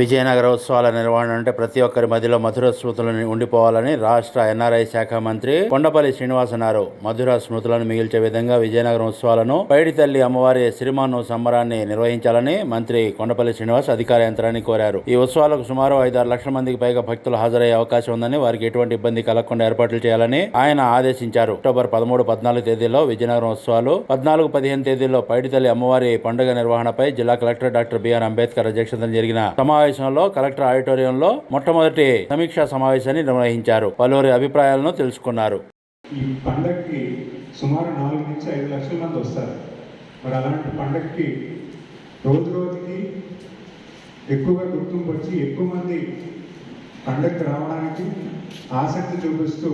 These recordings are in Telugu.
విజయనగర ఉత్సవాల నిర్వహణ అంటే ప్రతి ఒక్కరి మధ్యలో మధుర స్మృతులను ఉండిపోవాలని రాష్ట్ర ఎన్ఆర్ఐ శాఖ మంత్రి కొండపల్లి శ్రీనివాస్ అన్నారు. మధుర స్మృతులను మిగిల్చే విధంగా విజయనగరం ఉత్సవాలను పైడి తల్లి అమ్మవారి సిరిమాను సంబరాన్ని నిర్వహించాలని మంత్రి కొండపల్లి శ్రీనివాస్ అధికార యంత్రాన్ని కోరారు. ఈ ఉత్సవాలకు సుమారు ఐదారు లక్షల మందికి పైగా భక్తులు హాజరయ్యే అవకాశం ఉందని వారికి ఎటువంటి ఇబ్బంది కలగకుండా ఏర్పాట్లు చేయాలని ఆయన ఆదేశించారు. అక్టోబర్ పదమూడు పద్నాలుగు తేదీలో విజయనగరం ఉత్సవాలు పద్నాలుగు పదిహేను తేదీల్లో పైడితల్లి అమ్మవారి పండుగ నిర్వహణపై జిల్లా కలెక్టర్ డాక్టర్ బిఆర్ అంబేద్కర్ అధ్యక్షతన జరిగిన సమావేశంలో కలెక్టర్ ఆడిటోరియంలో మొట్టమొదటి సమీక్షా సమావేశాన్ని నిర్వహించారు. పలువురి అభిప్రాయాలను తెలుసుకున్నారు. ఈ పండగకి సుమారు నాలుగు నుంచి ఐదు లక్షల మంది వస్తారు. మరి అలాంటి పండగకి రోజు రోజుకి ఎక్కువగా గుర్తింపు వచ్చి ఎక్కువ మంది పండగకి రావడానికి ఆసక్తి చూపిస్తూ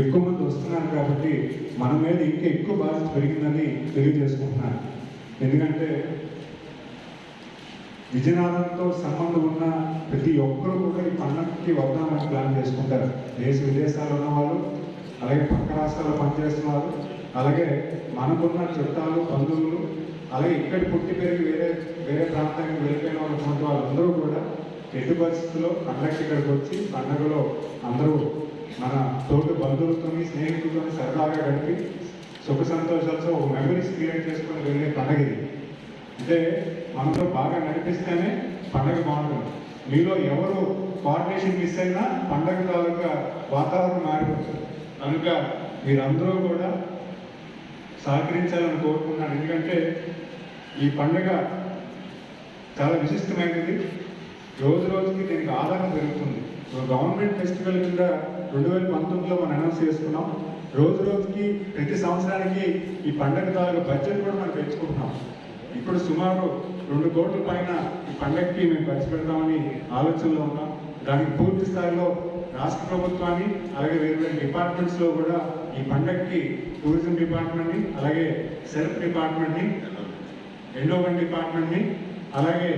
ఎక్కువ మంది వస్తున్నారు కాబట్టి మన మీద ఇంకా ఎక్కువ బాధ్యత పెరిగిందని తెలియజేసుకుంటున్నాను. ఎందుకంటే విజయనగరంతో సంబంధం ఉన్న ప్రతి ఒక్కరూ కూడా ఈ పండగకి వద్దామని ప్లాన్ చేసుకుంటారు. దేశ విదేశాల్లో ఉన్న వాళ్ళు అలాగే పక్క రాష్ట్రాల్లో పనిచేస్తున్న వాళ్ళు అలాగే మనకున్న చుట్టాలు బంధువులు అలాగే ఇక్కడ పుట్టి పెరిగి వేరే వేరే ప్రాంతానికి వెళ్ళిపోయిన వాళ్ళు వాళ్ళందరూ కూడా ఎటు పరిస్థితుల్లో పండగకి ఇక్కడికి వచ్చి పండగలో అందరూ మన తోటి బంధువులతోని స్నేహితులతోని సరదాగా గడిపి సుఖ సంతోషాలతో ఒక మెమరీస్ క్రియేట్ చేసుకొని వెళ్ళే పండగ ఇది. అంటే మనతో బాగా నడిపిస్తేనే పండగ బాగుంటుంది. మీలో ఎవరు కోఆర్డినేషన్ మిస్ అయినా పండగ తాలూకా వాతావరణం మారిపోతుంది. కనుక మీరందరూ కూడా సహకరించాలని కోరుకున్నాను ఎందుకంటే ఈ పండగ చాలా విశిష్టమైనది. రోజు రోజుకి దీనికి ఆదరణ పెరుగుతుంది. గవర్నమెంట్ ఫెస్టివల్ కింద రెండు వేల పంతొమ్మిదిలో మనం అనౌన్స్ చేసుకున్నాం. రోజు రోజుకి ప్రతి సంవత్సరానికి ఈ పండగ తాలూకా బడ్జెట్ కూడా మనం పెంచుకుంటున్నాం. ఇప్పుడు సుమారు రెండు కోట్ల పైన ఈ పండగకి మేము ఖర్చు పెడతామని ఆలోచనలో ఉన్నాం. దానికి పూర్తి స్థాయిలో రాష్ట్ర ప్రభుత్వాన్ని అలాగే వేరు వేరు డిపార్ట్మెంట్స్లో కూడా ఈ పండగకి టూరిజం డిపార్ట్మెంట్ని అలాగే సెల్ఫ్ డిపార్ట్మెంట్ని ఎండోమెంట్ డిపార్ట్మెంట్ని అలాగే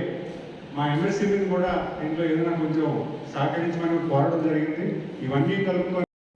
మా ఎంఎస్సీని కూడా దీంట్లో ఏదైనా కొంచెం సహకరించమని కోరడం జరిగింది. ఇవన్నీ కలుపుకొని